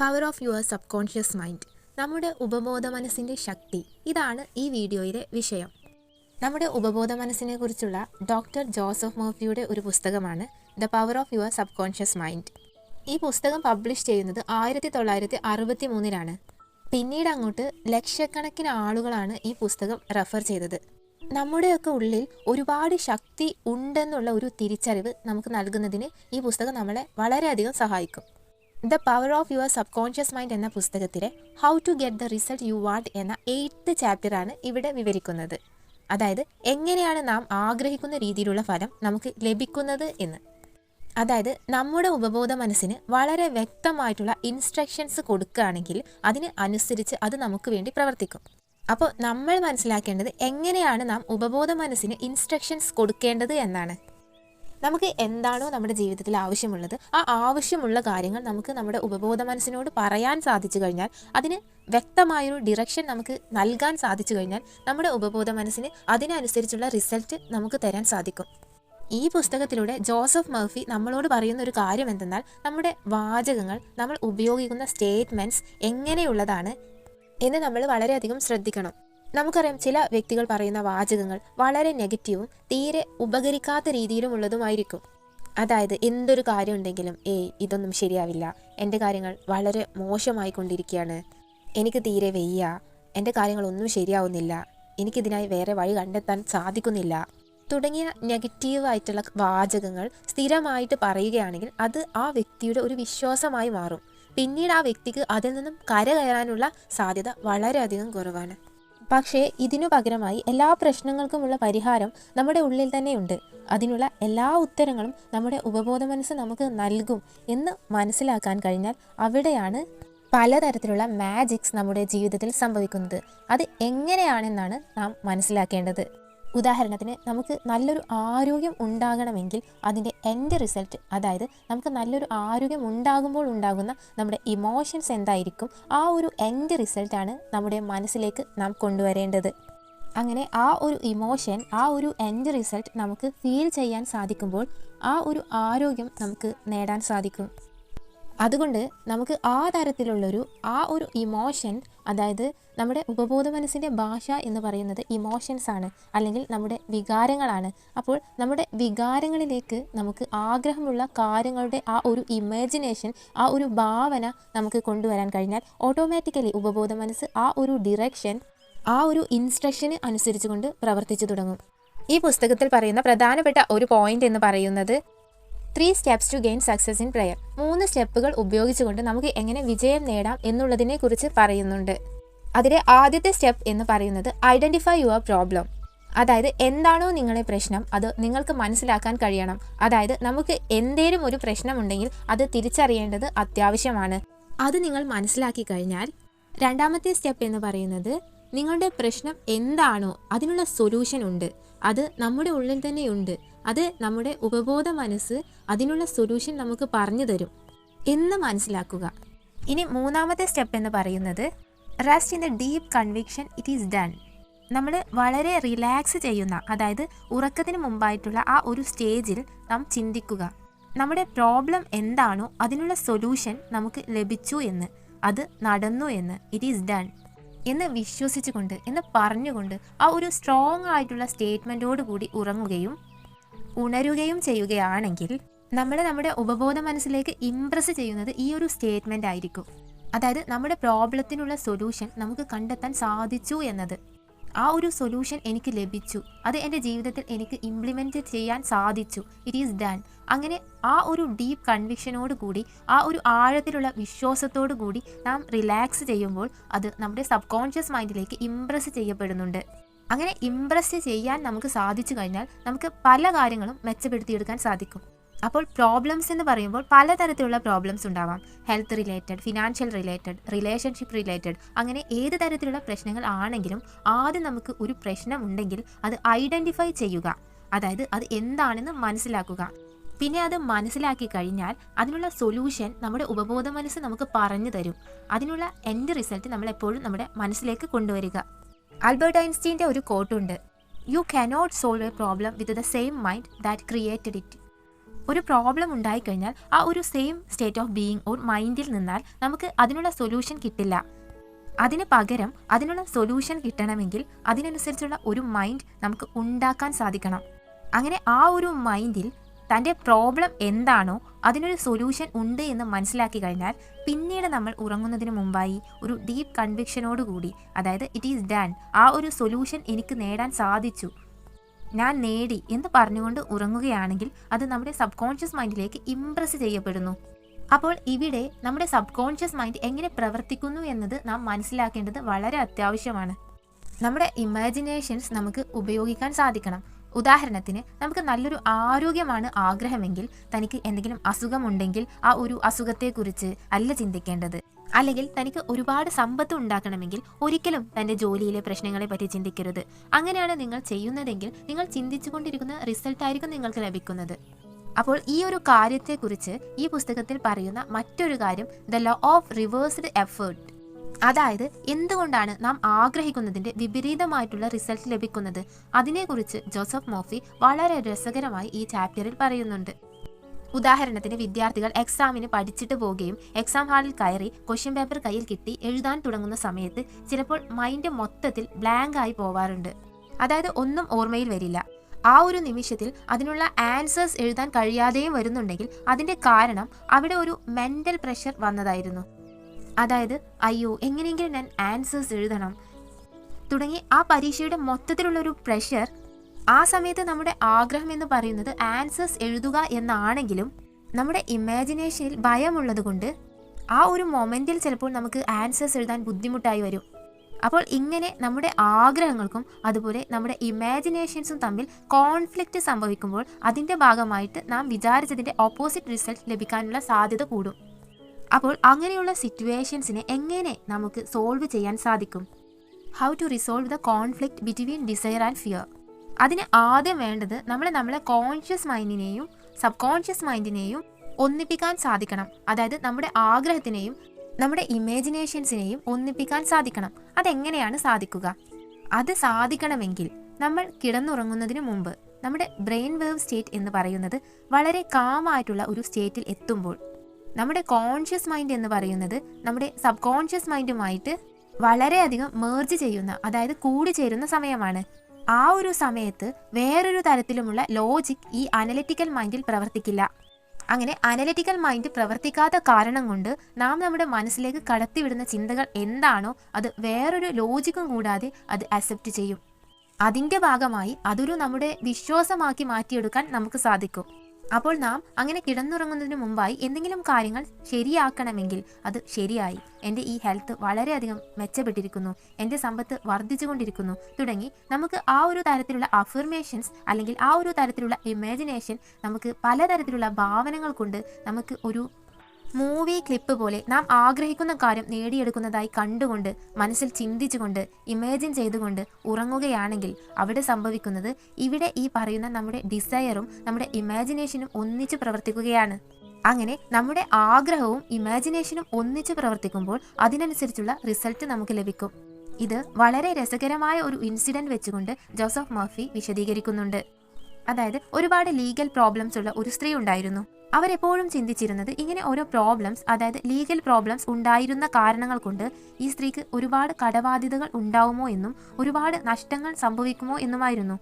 Power of your subconscious mind നമ്മുടെ ഉപബോധ മനസ്സിന്റെ ശക്തി. ഇതാണ് ഈ വീഡിയോയിലെ വിഷയം. നമ്മുടെ ഉപബോധ മനസ്സിനെ കുറിച്ചുള്ള ഡോക്ടർ ജോസഫ് മോഫിയുടെ ഒരു പുസ്തകമാണ് the power of your subconscious mind. ഈ പുസ്തകം പബ്ലിഷ് ചെയ്യുന്നത് ആയിരത്തി തൊള്ളായിരത്തി അറുപത്തി മൂന്നിലാണ് പിന്നീട് അങ്ങോട്ട് ലക്ഷക്കണക്കിന് ആളുകളാണ് ഈ പുസ്തകം റെഫർ ചെയ്തത്. നമ്മുടെയൊക്കെ ഉള്ളിൽ ഒരുപാട് ശക്തി ഉണ്ടെന്നുള്ള ഒരു തിരിച്ചറിവ് നമുക്ക് നൽകുന്നതിന് ഈ പുസ്തകം നമ്മളെ വളരെയധികം സഹായിക്കും. The power of your subconscious mind എന്ന പുസ്തകത്തിലെ how to get the result you want എന്ന എയ്ത്ത് ചാപ്റ്ററാണ് ഇവിടെ വിവരിക്കുന്നത്. അതായത് എങ്ങനെയാണ് നാം ആഗ്രഹിക്കുന്ന രീതിയിലുള്ള ഫലം നമുക്ക് ലഭിക്കുന്നത് എന്ന്. അതായത് നമ്മുടെ ഉപബോധ മനസ്സിന് വളരെ വ്യക്തമായിട്ടുള്ള ഇൻസ്ട്രക്ഷൻസ് കൊടുക്കുകയാണെങ്കിൽ അതിന് അനുസരിച്ച് അത് നമുക്ക് വേണ്ടി പ്രവർത്തിക്കും. അപ്പോൾ നമ്മൾ മനസ്സിലാക്കേണ്ടത് എങ്ങനെയാണ് നാം ഉപബോധ മനസ്സിന് ഇൻസ്ട്രക്ഷൻസ് കൊടുക്കേണ്ടത് എന്നാണ്. നമുക്ക് എന്താണോ നമ്മുടെ ജീവിതത്തിൽ ആവശ്യമുള്ളത് ആ ആവശ്യമുള്ള കാര്യങ്ങൾ നമുക്ക് നമ്മുടെ ഉപബോധ മനസ്സിനോട് പറയാൻ സാധിച്ചു കഴിഞ്ഞാൽ അതിന് വ്യക്തമായൊരു ഡിറക്ഷൻ നമുക്ക് നൽകാൻ സാധിച്ചു കഴിഞ്ഞാൽ നമ്മുടെ ഉപബോധ മനസ്സിന് അതിനനുസരിച്ചുള്ള റിസൾട്ട് നമുക്ക് തരാൻ സാധിക്കും. ഈ പുസ്തകത്തിലൂടെ ജോസഫ് മർഫി നമ്മളോട് പറയുന്ന ഒരു കാര്യം എന്തെന്നാൽ നമ്മുടെ വാചകങ്ങൾ നമ്മൾ ഉപയോഗിക്കുന്ന സ്റ്റേറ്റ്മെന്റ്സ് എങ്ങനെയുള്ളതാണ് എന്ന് നമ്മൾ വളരെയധികം ശ്രദ്ധിക്കണം. നമുക്കറിയാം ചില വ്യക്തികൾ പറയുന്ന വാചകങ്ങൾ വളരെ നെഗറ്റീവും തീരെ ഉപകരിക്കാത്ത രീതിയിലുമുള്ളതുമായിരിക്കും. അതായത് എന്തൊരു കാര്യം ഉണ്ടെങ്കിലും ഏയ് ഇതൊന്നും ശരിയാവില്ല. എന്റെ കാര്യങ്ങൾ വളരെ മോശമായി കൊണ്ടിരിക്കുകയാണ് എനിക്ക് തീരെ വെയ്യ. എന്റെ കാര്യങ്ങളൊന്നും ശരിയാവുന്നില്ല. എനിക്കിതിനായി വേറെ വഴി കണ്ടെത്താൻ സാധിക്കുന്നില്ല. തുടങ്ങിയ നെഗറ്റീവായിട്ടുള്ള വാചകങ്ങൾ സ്ഥിരമായിട്ട് പറയുകയാണെങ്കിൽ അത് ആ വ്യക്തിയുടെ ഒരു വിശ്വാസമായി മാറും. പിന്നീട് ആ വ്യക്തിക്ക് അതിൽ നിന്നും കരകയറാനുള്ള സാധ്യത വളരെയധികം കുറവാണ്. പക്ഷേ ഇതിനു പകരമായി എല്ലാ പ്രശ്നങ്ങൾക്കുമുള്ള പരിഹാരം നമ്മുടെ ഉള്ളിൽ തന്നെയുണ്ട്. അതിനുള്ള എല്ലാ ഉത്തരങ്ങളും നമ്മുടെ ഉപബോധ മനസ്സ് നമുക്ക് നൽകും എന്ന് മനസ്സിലാക്കാൻ കഴിഞ്ഞാൽ അവിടെയാണ് പലതരത്തിലുള്ള മാജിക്സ് നമ്മുടെ ജീവിതത്തിൽ സംഭവിക്കുന്നത്. അത് എങ്ങനെയാണെന്നാണ് നാം മനസ്സിലാക്കേണ്ടത്. ഉദാഹരണത്തിന് നമുക്ക് നല്ലൊരു ആരോഗ്യം ഉണ്ടാകണമെങ്കിൽ അതിന്റെ എൻഡ് റിസൾട്ട് അതായത് നമുക്ക് നല്ലൊരു ആരോഗ്യം ഉണ്ടാകുമ്പോൾ ഉണ്ടാകുന്ന നമ്മുടെ ഇമോഷൻസ് എന്തായിരിക്കും ആ ഒരു എൻഡ് റിസൾട്ടാണ് നമ്മുടെ മനസ്സിലേക്ക് നാം കൊണ്ടുവരേണ്ടത്. അങ്ങനെ ആ ഒരു ഇമോഷൻ ആ ഒരു എൻഡ് റിസൾട്ട് നമുക്ക് ഫീൽ ചെയ്യാൻ സാധിക്കുമ്പോൾ ആ ഒരു ആരോഗ്യം നമുക്ക് നേടാൻ സാധിക്കും. അതുകൊണ്ട് നമുക്ക് ആ തരത്തിലുള്ളൊരു ആ ഒരു ഇമോഷൻ അതായത് നമ്മുടെ ഉപബോധ മനസ്സിന്റെ ഭാഷ എന്ന് പറയുന്നത് ഇമോഷൻസ് ആണ് അല്ലെങ്കിൽ നമ്മുടെ വികാരങ്ങളാണ്. അപ്പോൾ നമ്മുടെ വികാരങ്ങളിലേക്ക് നമുക്ക് ആഗ്രഹമുള്ള കാര്യങ്ങളുടെ ആ ഒരു ഇമാജിനേഷൻ ആ ഒരു ഭാവന നമുക്ക് കൊണ്ടുവരാൻ കഴിഞ്ഞാൽ ഓട്ടോമാറ്റിക്കലി ഉപബോധ മനസ്സ് ആ ഒരു ഡിറക്ഷൻ ആ ഒരു ഇൻസ്ട്രക്ഷന് അനുസരിച്ചുകൊണ്ട് പ്രവർത്തിച്ചു തുടങ്ങും. ഈ പുസ്തകത്തിൽ പറയുന്ന പ്രധാനപ്പെട്ട ഒരു പോയിന്റ് എന്ന് പറയുന്നത് three steps to gain success in prayer മൂന്ന് സ്റ്റെപ്പുകൾ ഉപയോഗിച്ചുകൊണ്ട് നമുക്ക് എങ്ങനെ വിജയം നേടാം എന്നുള്ളതിനെ കുറിച്ച് പറയുന്നുണ്ട്. അതിലെ ആദ്യത്തെ സ്റ്റെപ്പ് എന്ന് പറയുന്നത് ഐഡന്റിഫൈ യുവർ പ്രോബ്ലം അതായത് എന്താണോ നിങ്ങളെ പ്രശ്നം അത് നിങ്ങൾക്ക് മനസ്സിലാക്കാൻ കഴിയണം. അതായത് നമുക്ക് എന്തേലും ഒരു പ്രശ്നമുണ്ടെങ്കിൽ അത് തിരിച്ചറിയേണ്ടത് അത്യാവശ്യമാണ്. അത് നിങ്ങൾ മനസ്സിലാക്കി കഴിഞ്ഞാൽ രണ്ടാമത്തെ സ്റ്റെപ്പ് എന്ന് പറയുന്നത് നിങ്ങളുടെ പ്രശ്നം എന്താണോ അതിനുള്ള സൊല്യൂഷൻ ഉണ്ട്. അത് നമ്മുടെ ഉള്ളിൽ തന്നെയുണ്ട്. അത് നമ്മുടെ ഉപബോധ മനസ്സ് അതിനുള്ള സൊല്യൂഷൻ നമുക്ക് പറഞ്ഞു തരും എന്ന് മനസ്സിലാക്കുക. ഇനി മൂന്നാമത്തെ സ്റ്റെപ്പ് എന്ന് പറയുന്നത് rest in the deep conviction it is done നമ്മൾ വളരെ റിലാക്സ് ചെയ്യുന്ന അതായത് ഉറക്കത്തിന് മുമ്പായിട്ടുള്ള ആ ഒരു സ്റ്റേജിൽ നാം ചിന്തിക്കുക. നമ്മുടെ പ്രോബ്ലം എന്താണോ അതിനുള്ള സൊല്യൂഷൻ നമുക്ക് ലഭിച്ചു എന്ന് അത് നടന്നു എന്ന് ഇറ്റ് ഈസ് ഡൺ എന്ന് വിശ്വസിച്ചുകൊണ്ട് എന്ന് പറഞ്ഞുകൊണ്ട് ആ ഒരു സ്ട്രോങ് ആയിട്ടുള്ള സ്റ്റേറ്റ്മെന്റോട് കൂടി ഉറങ്ങുകയും ഉണരുകയും ചെയ്യുകയാണെങ്കിൽ നമ്മൾ നമ്മുടെ ഉപബോധ മനസ്സിലേക്ക് ഇംപ്രസ് ചെയ്യുന്നത് ഈ ഒരു സ്റ്റേറ്റ്മെന്റ് ആയിരിക്കും. അതായത് നമ്മുടെ പ്രോബ്ലത്തിനുള്ള സൊല്യൂഷൻ നമുക്ക് കണ്ടെത്താൻ സാധിച്ചു എന്നത്. ആ ഒരു സൊല്യൂഷൻ എനിക്ക് ലഭിച്ചു. അത് എന്റെ ജീവിതത്തിൽ എനിക്ക് ഇംപ്ലിമെന്റ് ചെയ്യാൻ സാധിച്ചു. ഇറ്റ് ഈസ് ഡൺ അങ്ങനെ ആ ഒരു ഡീപ്പ് കൺവിക്ഷനോട് കൂടി ആ ഒരു ആഴത്തിലുള്ള വിശ്വാസത്തോടു കൂടി നാം റിലാക്സ് ചെയ്യുമ്പോൾ അത് നമ്മുടെ സബ് കോൺഷ്യസ് മൈൻഡിലേക്ക് ഇംപ്രസ് ചെയ്യപ്പെടുന്നുണ്ട്. അങ്ങനെ ഇംപ്രസ് ചെയ്യാൻ നമുക്ക് സാധിച്ചു കഴിഞ്ഞാൽ നമുക്ക് പല കാര്യങ്ങളും മെച്ചപ്പെടുത്തിയെടുക്കാൻ സാധിക്കും. അപ്പോൾ പ്രോബ്ലംസ് എന്ന് പറയുമ്പോൾ പലതരത്തിലുള്ള പ്രോബ്ലംസ് ഉണ്ടാവാം. Health related financial related relationship related അങ്ങനെ ഏത് തരത്തിലുള്ള പ്രശ്നങ്ങൾ ആണെങ്കിലും ആദ്യം നമുക്ക് ഒരു പ്രശ്നം ഉണ്ടെങ്കിൽ അത് ഐഡന്റിഫൈ ചെയ്യുക. അതായത് അത് എന്താണെന്ന് മനസ്സിലാക്കുക. പിന്നെ അത് മനസ്സിലാക്കി കഴിഞ്ഞാൽ അതിനുള്ള സൊല്യൂഷൻ നമ്മുടെ ഉപബോധ മനസ്സ് നമുക്ക് പറഞ്ഞു തരും. അതിനുള്ള എൻഡ് റിസൾട്ട് നമ്മൾ എപ്പോഴും നമ്മുടെ മനസ്സിലേക്ക് കൊണ്ടുവരിക. ആൽബർട്ട് ഐൻസ്റ്റീന്റെ ഒരു കോട്ടുണ്ട് you cannot solve a problem with the same mind that created it ഒരു പ്രോബ്ലം ഉണ്ടായിക്കഴിഞ്ഞാൽ ആ ഒരു same state of being or മൈൻഡിൽ നിന്നാൽ നമുക്ക് അതിനുള്ള സൊല്യൂഷൻ കിട്ടില്ല. അതിന് പകരം അതിനുള്ള സൊല്യൂഷൻ കിട്ടണമെങ്കിൽ അതിനനുസരിച്ചുള്ള ഒരു മൈൻഡ് നമുക്ക് ഉണ്ടാക്കാൻ സാധിക്കണം. അങ്ങനെ ആ ഒരു മൈൻഡിൽ തന്റെ പ്രോബ്ലം എന്താണോ അതിനൊരു സൊല്യൂഷൻ ഉണ്ട് എന്ന് മനസ്സിലാക്കി കഴിഞ്ഞാൽ പിന്നീട് നമ്മൾ ഉറങ്ങുന്നതിന് മുമ്പായി ഒരു ഡീപ്പ് കൺവിക്ഷനോടുകൂടി അതായത് ഇറ്റ് ഈസ് ഡൺ ആ ഒരു സൊല്യൂഷൻ എനിക്ക് നേടാൻ സാധിച്ചു. ഞാൻ നേടി എന്ന് പറഞ്ഞുകൊണ്ട് ഉറങ്ങുകയാണെങ്കിൽ അത് നമ്മുടെ സബ് കോൺഷ്യസ് മൈൻഡിലേക്ക് ഇംപ്രസ് ചെയ്യപ്പെടുന്നു. അപ്പോൾ ഇവിടെ നമ്മുടെ സബ് കോൺഷ്യസ് മൈൻഡ് എങ്ങനെ പ്രവർത്തിക്കുന്നു എന്നത് നാം മനസ്സിലാക്കേണ്ടത് വളരെ അത്യാവശ്യമാണ്. നമ്മുടെ ഇമാജിനേഷൻസ് നമുക്ക് ഉപയോഗിക്കാൻ സാധിക്കണം. ഉദാഹരണത്തിന് നമുക്ക് നല്ലൊരു ആരോഗ്യമാണ് ആഗ്രഹമെങ്കിൽ തനിക്ക് എന്തെങ്കിലും അസുഖമുണ്ടെങ്കിൽ ആ ഒരു അസുഖത്തെക്കുറിച്ച് അല്ല ചിന്തിക്കേണ്ടത്. അല്ലെങ്കിൽ തനിക്ക് ഒരുപാട് സമ്പത്ത് ഉണ്ടാക്കണമെങ്കിൽ ഒരിക്കലും തന്റെ ജോലിയിലെ പ്രശ്നങ്ങളെ പറ്റി ചിന്തിക്കരുത്. അങ്ങനെയാണ് നിങ്ങൾ ചെയ്യുന്നതെങ്കിൽ നിങ്ങൾ ചിന്തിച്ചുകൊണ്ടിരിക്കുന്ന റിസൾട്ട് ആയിരിക്കും നിങ്ങൾക്ക് ലഭിക്കുന്നത്. അപ്പോൾ ഈ ഒരു കാര്യത്തെക്കുറിച്ച് ഈ പുസ്തകത്തിൽ പറയുന്ന മറ്റൊരു കാര്യം the law of reversed effort അതായത് എന്തുകൊണ്ടാണ് നാം ആഗ്രഹിക്കുന്നതിന്റെ വിപരീതമായിട്ടുള്ള റിസൾട്ട് ലഭിക്കുന്നത്? അതിനെക്കുറിച്ച് ജോസഫ് മോഫി വളരെ രസകരമായി ഈ ചാപ്റ്ററിൽ പറയുന്നുണ്ട്. ഉദാഹരണത്തിന് വിദ്യാർത്ഥികൾ എക്സാമിന് പഠിച്ചിട്ട് പോവുകയും എക്സാം ഹാളിൽ കയറി ക്വസ്റ്റ്യൻ പേപ്പർ കയ്യിൽ കിട്ടി എഴുതാൻ തുടങ്ങുന്ന സമയത്ത് ചിലപ്പോൾ മൈൻഡ് മൊത്തത്തിൽ ബ്ലാങ്ക് ആയി പോവാറുണ്ട്. അതായത് ഒന്നും ഓർമ്മയിൽ വരില്ല. ആ ഒരു നിമിഷത്തിൽ അതിനുള്ള ആൻസേഴ്സ് എഴുതാൻ കഴിയാതെയും വരുന്നുണ്ടെങ്കിൽ അതിന്റെ കാരണം അവിടെ ഒരു മെന്റൽ പ്രഷർ വന്നതായിരുന്നു. അതായത് അയ്യോ എങ്ങനെയെങ്കിലും ഞാൻ ആൻസേഴ്സ് എഴുതണം. തുടങ്ങി ആ പരീക്ഷയുടെ മൊത്തത്തിലുള്ളൊരു പ്രഷർ ആ സമയത്ത് നമ്മുടെ ആഗ്രഹം എന്ന് പറയുന്നത് ആൻസേഴ്സ് എഴുതുക എന്നാണെങ്കിലും നമ്മുടെ ഇമാജിനേഷനിൽ ഭയമുള്ളത് കൊണ്ട് ആ ഒരു മൊമെന്റിൽ ചിലപ്പോൾ നമുക്ക് ആൻസേഴ്സ് എഴുതാൻ ബുദ്ധിമുട്ടായി വരും. അപ്പോൾ ഇങ്ങനെ നമ്മുടെ ആഗ്രഹങ്ങൾക്കും അതുപോലെ നമ്മുടെ ഇമാജിനേഷൻസും തമ്മിൽ കോൺഫ്ലിക്റ്റ് സംഭവിക്കുമ്പോൾ അതിന്റെ ഭാഗമായിട്ട് നാം വിചാരിച്ചതിന്റെ ഓപ്പോസിറ്റ് റിസൾട്ട് ലഭിക്കാനുള്ള സാധ്യത കൂടും. അപ്പോൾ അങ്ങനെയുള്ള സിറ്റുവേഷൻസിനെ എങ്ങനെ നമുക്ക് സോൾവ് ചെയ്യാൻ സാധിക്കും? How to resolve the conflict between desire and fear അതിന് ആദ്യം വേണ്ടത് നമ്മൾ നമ്മളെ കോൺഷ്യസ് മൈൻഡിനെയും സബ് കോൺഷ്യസ് മൈൻഡിനെയും ഒന്നിപ്പിക്കാൻ സാധിക്കണം. അതായത് നമ്മുടെ ആഗ്രഹത്തിനെയും നമ്മുടെ ഇമേജിനേഷൻസിനെയും ഒന്നിപ്പിക്കാൻ സാധിക്കണം. അതെങ്ങനെയാണ് സാധിക്കുക? അത് സാധിക്കണമെങ്കിൽ നമ്മൾ കിടന്നുറങ്ങുന്നതിന് മുമ്പ് നമ്മുടെ ബ്രെയിൻ വേവ് സ്റ്റേറ്റ് എന്ന് പറയുന്നത് വളരെ കാമായിട്ടുള്ള ഒരു സ്റ്റേറ്റിൽ എത്തുമ്പോൾ നമ്മുടെ കോൺഷ്യസ് മൈൻഡ് എന്ന് പറയുന്നത് നമ്മുടെ സബ് കോൺഷ്യസ് മൈൻഡുമായിട്ട് വളരെയധികം മേർജ് ചെയ്യുന്ന അതായത് കൂടിച്ചേരുന്ന സമയമാണ്. ആ ഒരു സമയത്ത് വേറൊരു തരത്തിലുമുള്ള ലോജിക് ഈ അനലിറ്റിക്കൽ മൈൻഡിൽ പ്രവർത്തിക്കില്ല. അങ്ങനെ അനലിറ്റിക്കൽ മൈൻഡ് പ്രവർത്തിക്കാത്ത കാരണം കൊണ്ട് നാം നമ്മുടെ മനസ്സിലേക്ക് കടത്തിവിടുന്ന ചിന്തകൾ എന്താണോ അത് വേറൊരു ലോജിക്കും കൂടാതെ അത് അക്സെപ്റ്റ് ചെയ്യും. അതിന്റെ ഭാഗമായി അതൊരു നമ്മുടെ വിശ്വാസമാക്കി മാറ്റിയെടുക്കാൻ നമുക്ക് സാധിക്കും. അപ്പോൾ നാം അങ്ങനെ കിടന്നുറങ്ങുന്നതിന് മുമ്പായി എന്തെങ്കിലും കാര്യങ്ങൾ ശരിയാക്കണമെങ്കിൽ അത് ശരിയായി. എന്റെ ഈ ഹെൽത്ത് വളരെയധികം മെച്ചപ്പെട്ടിരിക്കുന്നു. എന്റെ സമ്പത്ത് വർദ്ധിച്ചുകൊണ്ടിരിക്കുന്നു. തുടങ്ങി നമുക്ക് ആ ഒരു തരത്തിലുള്ള അഫർമേഷൻസ് അല്ലെങ്കിൽ ആ ഒരു തരത്തിലുള്ള ഇമാജിനേഷൻ നമുക്ക് പലതരത്തിലുള്ള ഭാവനകൾ കൊണ്ട് നമുക്ക് ഒരു മൂവി ക്ലിപ്പ് പോലെ നാം ആഗ്രഹിക്കുന്ന കാര്യം നേടിയെടുക്കുന്നതായി കണ്ടുകൊണ്ട് മനസ്സിൽ ചിന്തിച്ചുകൊണ്ട് ഇമേജിൻ ചെയ്തുകൊണ്ട് ഉറങ്ങുകയാണെങ്കിൽ അവിടെ സംഭവിക്കുന്നത് ഇവിടെ ഈ പറയുന്ന നമ്മുടെ ഡിസയറും നമ്മുടെ ഇമാജിനേഷനും ഒന്നിച്ച് പ്രവർത്തിക്കുകയാണ്. അങ്ങനെ നമ്മുടെ ആഗ്രഹവും ഇമാജിനേഷനും ഒന്നിച്ച് പ്രവർത്തിക്കുമ്പോൾ അതിനനുസരിച്ചുള്ള റിസൾട്ട് നമുക്ക് ലഭിക്കും. ഇത് വളരെ രസകരമായ ഒരു ഇൻസിഡന്റ് വെച്ചുകൊണ്ട് ജോസഫ് മർഫി വിശദീകരിക്കുന്നുണ്ട്. അതായത് ഒരുപാട് ലീഗൽ പ്രോബ്ലംസ് ഉള്ള ഒരു സ്ത്രീ ഉണ്ടായിരുന്നു. അവരെപ്പോഴും ചിന്തിച്ചിരുന്നത് ഇങ്ങനെ ഓരോ പ്രോബ്ലംസ് അതായത് ലീഗൽ പ്രോബ്ലംസ് ഉണ്ടായിരുന്ന കാരണങ്ങൾ കൊണ്ട് ഈ സ്ത്രീക്ക് ഒരുപാട് കടബാധ്യതകൾ ഉണ്ടാവുമോ എന്നും ഒരുപാട് നഷ്ടങ്ങൾ സംഭവിക്കുമോ എന്നുമായിരുന്നു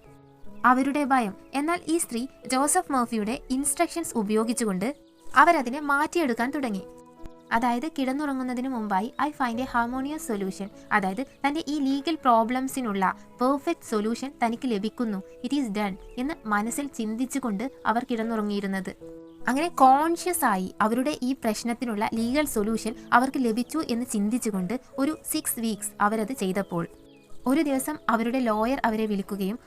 അവരുടെ ഭയം. എന്നാൽ ഈ സ്ത്രീ ജോസഫ് മർഫിയുടെ ഇൻസ്ട്രക്ഷൻസ് ഉപയോഗിച്ചുകൊണ്ട് അവരതിനെ മാറ്റിയെടുക്കാൻ തുടങ്ങി. അതായത് കിടന്നുറങ്ങുന്നതിന് മുമ്പായി I find a harmonious solution. അതായത് തന്റെ ഈ ലീഗൽ പ്രോബ്ലംസിനുള്ള പെർഫെക്റ്റ് സൊല്യൂഷൻ തനിക്ക് ലഭിക്കുന്നു. ഇറ്റ് ഈസ് ഡൺ എന്ന് മനസ്സിൽ ചിന്തിച്ചുകൊണ്ട് അവർ കിടന്നുറങ്ങിയിരുന്നത്. അങ്ങനെ കോൺഷ്യസ് ആയി അവരുടെ ഈ പ്രശ്നത്തിനുള്ള ലീഗൽ സൊല്യൂഷൻ അവർക്ക് ലഭിച്ചു എന്ന് ചിന്തിച്ചുകൊണ്ട് ഒരു സിക്സ് വീക്സ് അവരത് ചെയ്തപ്പോൾ ഒരു ദിവസം അവരുടെ ലോയർ അവരെ വിളിക്കുകയും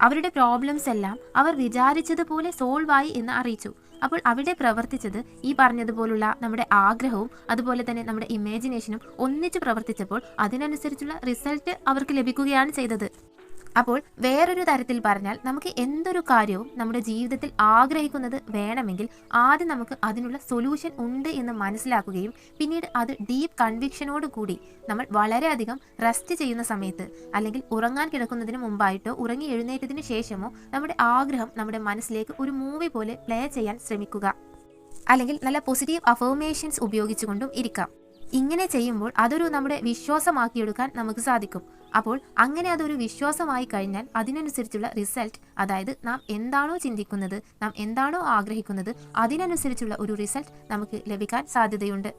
അവരുടെ പ്രോബ്ലംസ് എല്ലാം അവർ വിചാരിച്ചതുപോലെ സോൾവ് ആയി എന്ന് അറിയിച്ചു. അപ്പോൾ അവിടെ പ്രവർത്തിച്ചത് ഈ പറഞ്ഞതുപോലുള്ള നമ്മുടെ ആഗ്രഹവും അതുപോലെ തന്നെ നമ്മുടെ ഇമാജിനേഷനും ഒന്നിച്ച് പ്രവർത്തിച്ചപ്പോൾ അതിനനുസരിച്ചുള്ള റിസൾട്ട് അവർക്ക് ലഭിക്കുകയാണ് ചെയ്തത്. അപ്പോൾ വേറൊരു തരത്തിൽ പറഞ്ഞാൽ നമുക്ക് എന്തൊരു കാര്യവും നമ്മുടെ ജീവിതത്തിൽ ആഗ്രഹിക്കുന്നത് വേണമെങ്കിൽ ആദ്യം നമുക്ക് അതിനുള്ള സൊല്യൂഷൻ ഉണ്ട് എന്ന് മനസ്സിലാക്കുകയും പിന്നീട് അത് ഡീപ്പ് കൺവിക്ഷനോട് കൂടി നമ്മൾ വളരെയധികം റെസ്റ്റ് ചെയ്യുന്ന സമയത്ത് അല്ലെങ്കിൽ ഉറങ്ങാൻ കിടക്കുന്നതിന് മുമ്പായിട്ടോ ഉറങ്ങി എഴുന്നേറ്റതിന് ശേഷമോ നമ്മുടെ ആഗ്രഹം നമ്മുടെ മനസ്സിലേക്ക് ഒരു മൂവി പോലെ പ്ലേ ചെയ്യാൻ ശ്രമിക്കുക. അല്ലെങ്കിൽ നല്ല പോസിറ്റീവ് അഫോമേഷൻസ് ഉപയോഗിച്ചുകൊണ്ടും ഇരിക്കാം. ഇങ്ങനെ ചെയ്യുമ്പോൾ അതൊരു നമ്മുടെ വിശ്വാസമാക്കിയെടുക്കാൻ നമുക്ക് സാധിക്കും. അപ്പോൾ അങ്ങനെ അതൊരു വിശ്വാസമായി കഴിഞ്ഞാൽ അതിനനുസരിച്ചുള്ള റിസൾട്ട് അതായത് നാം എന്താണോ ചിന്തിക്കുന്നത് നാം എന്താണോ ആഗ്രഹിക്കുന്നത് അതിനനുസരിച്ചുള്ള ഒരു റിസൾട്ട് നമുക്ക് ലഭിക്കാൻ സാധ്യതയുണ്ട്.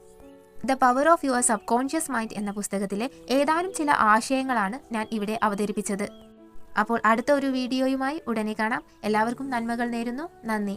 The power of your subconscious mind എന്ന പുസ്തകത്തിലെ ഏതാനും ചില ആശയങ്ങളാണ് ഞാൻ ഇവിടെ അവതരിപ്പിച്ചത്. അപ്പോൾ അടുത്ത ഒരു വീഡിയോയുമായി ഉടനെ കാണാം. എല്ലാവർക്കും നന്മകൾ നേരുന്നു. നന്ദി.